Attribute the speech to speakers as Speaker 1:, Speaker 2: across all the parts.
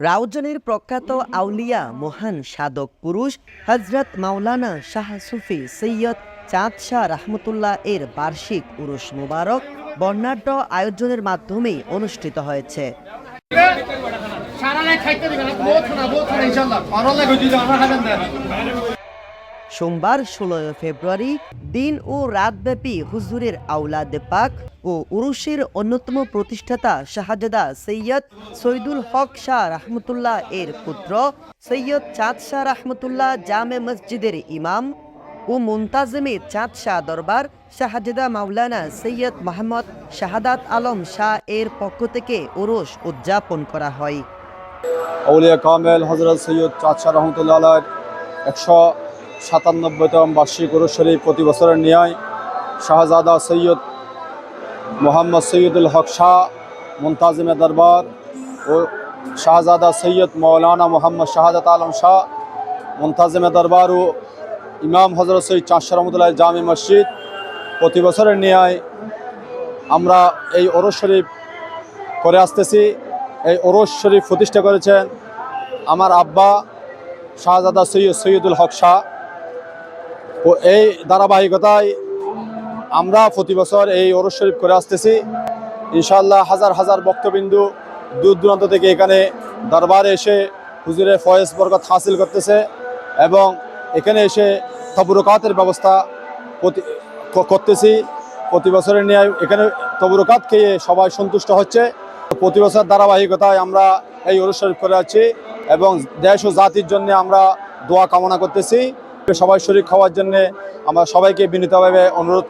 Speaker 1: রাউজানের প্রখ্যাত আউলিয়া মহান সাধক পুরুষ হজরত মাওলানা শাহ সুফি সৈয়দ চাঁদ শাহ রহমতুল্লাহ এর বার্ষিক উরুস মুবারক বর্ণাঢ্য আয়োজনের মাধ্যমে অনুষ্ঠিত হয়েছে।
Speaker 2: সারা খাইতে দিবেন
Speaker 1: সোমবার ষোলোই ফেব্রুয়ারি দিন ও রাতব্যাপী হুজুরের আউলাদে পাক ও উরুশের অন্যতম প্রতিষ্ঠাতা শাহজাদা সৈয়দ সৈদুল হক শাহ রহমতুল্লাহ এর পুত্র সৈয়দ চাঁদ শাহ রহমতুল্লাহ জামে মসজিদের ইমাম ও মুন্তাজমে চাঁদ শাহ দরবার শাহজাদা মাওলানা সৈয়দ মোহাম্মদ শাহাদাত আলম শাহ এর পক্ষ থেকে উরুশ উদযাপন করা হয়।
Speaker 3: আউলিয়া কামেল হজরত সৈয়দ চাচা রহমতুল্লাহ আলার একশো সাতানব্বইতম বার্ষিক উরুস শরীফ প্রতি বছরের ন্যায় শাহজাদা সৈয়দ মোহাম্মদ সৈয়দুল হক শাহ, মুন্তাজিমে দরবার ও শাহজাদা সৈয়দ মৌলানা মোহাম্মদ শাহাদাত আলম শাহ, মুন্তাজিমে দরবার ও ইমাম হজরত সৈয়দ চাষা রহমতুল্লাহ জামি মসজিদ প্রতি বছরের ন্যায় আমরা এই ওরস শরীফ করে আসতেছি। এই ওরস শরীফ প্রতিষ্ঠা করেছেন আমার আব্বা শাহজাদা সৈয়দ সৈয়দুল হক শাহ। এই ধারাবাহিকতায় আমরা প্রতি বছর এই ওরস শরীফ করে আসতেছি। ইনশাল্লাহ হাজার হাজার বক্তবিন্দু দূর দূরান্ত থেকে এখানে দরবারে এসে হুজুরের ফয়েজ বরকত হাসিল করতেছে এবং এখানে এসে তবরকাতের ব্যবস্থা করতেছি। প্রতি বছরের ন্যায় এখানে তবরকাত খেয়ে সবাই সন্তুষ্ট হচ্ছে। প্রতি বছর ধারাবাহিকতায় আমরা এই শরীফ করে আছি এবং দেশ ও জাতির জন্য আমরা দোয়া কামনা করতেছি। সবাই শরীর খাওয়ার জন্যে আমরা সবাইকে বিনীতভাবে অনুরোধ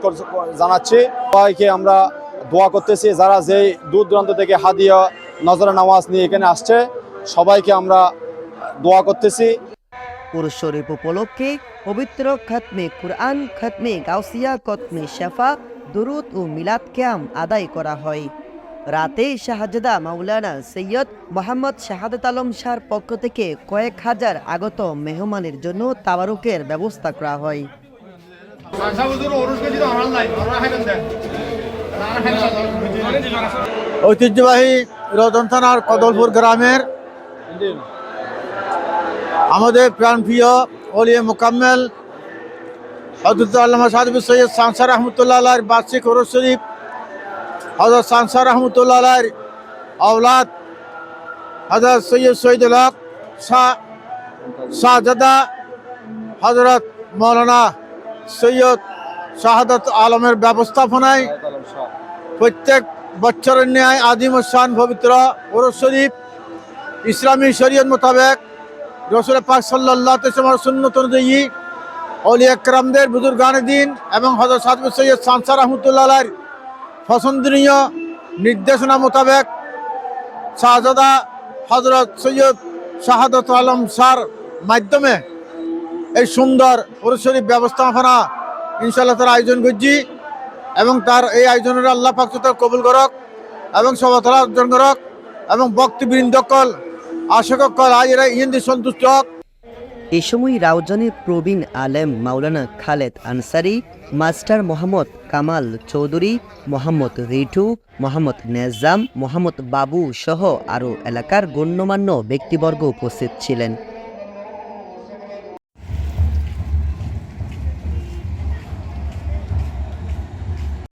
Speaker 3: জানাচ্ছি। সবাইকে আমরা দোয়া করতেছি, যারা যেই দূর দূরান্ত থেকে হাদিয়া নজর নামাজ নিয়ে এখানে আসছে, সবাইকে আমরা দোয়া করতেছি।
Speaker 1: পুরুষ শরীফ উপলক্ষে পবিত্র খতমে কুরআন, খতমে গাউসিয়া কতমে শেফা, দুরুদ ও মিলাদ ক্যাম আদায় করা হয়। রাতে শাহজাদা মাওলানা সৈয়দ মোহাম্মদ শাহাদাত আলম শাহর পক্ষ থেকে কয়েক হাজার আগত মেহমানের জন্য তাবারুকের ব্যবস্থা করা হয়।
Speaker 4: ঐতিহ্যবাহী রতন থানার কদলপুর গ্রামের আমাদের প্রাণপ্রিয় অলিয়ে মোকাম্মেল হজরত আল্লামা সাদবী সৈয়দ সানসার রহমতুল্লাহ বার্ষিক ওরস শরীফ হজরত সানসার রহমতুল্লাহ আওলাদ হজরত সৈয়দ সৈয়দুল হক শাহ, শাহজাদা হজরত মৌলানা সৈয়দ শাহাদত আলমের ব্যবস্থাপনায় প্রত্যেক বছরের ন্যায় আদিম শান পবিত্র ওরস শরীফ, ইসলামী শরীয়ত মোতাবেক রসুল পাক সাল্লাহ তেসমার সুন্নত অনুযায়ী অলি একরামদের বুজুর্গান দিন এবং হজরত সাদবুল সৈয়দ সানসার রহমতুল্লাহ পছন্দনীয় নির্দেশনা মোতাবেক শাহজাদা হজরত সৈয়দ শাহাদত আলম শাহর মাধ্যমে এই সুন্দর শরীফ ব্যবস্থাপনা ইনশাল্লাহ তার আয়োজন করছি এবং তার এই আয়োজনের আল্লাহ পাকসুতার কবুল করক এবং সবতলা অর্জন করক এবং বক্তবৃন্দকল আশককল আজেরা ইন্দি সন্তুষ্ট হক।
Speaker 1: এ সময় রাউজানের প্রবীণ আলেম মাওলানা খালেদ আনসারি, মাস্টার মোহাম্মদ কামাল চৌধুরী, মোহাম্মদ রিঠু মোহাম্মদ নেজাম, মোহাম্মদ বাবু সহ আরও এলাকার গণ্যমান্য ব্যক্তিবর্গ উপস্থিত ছিলেন।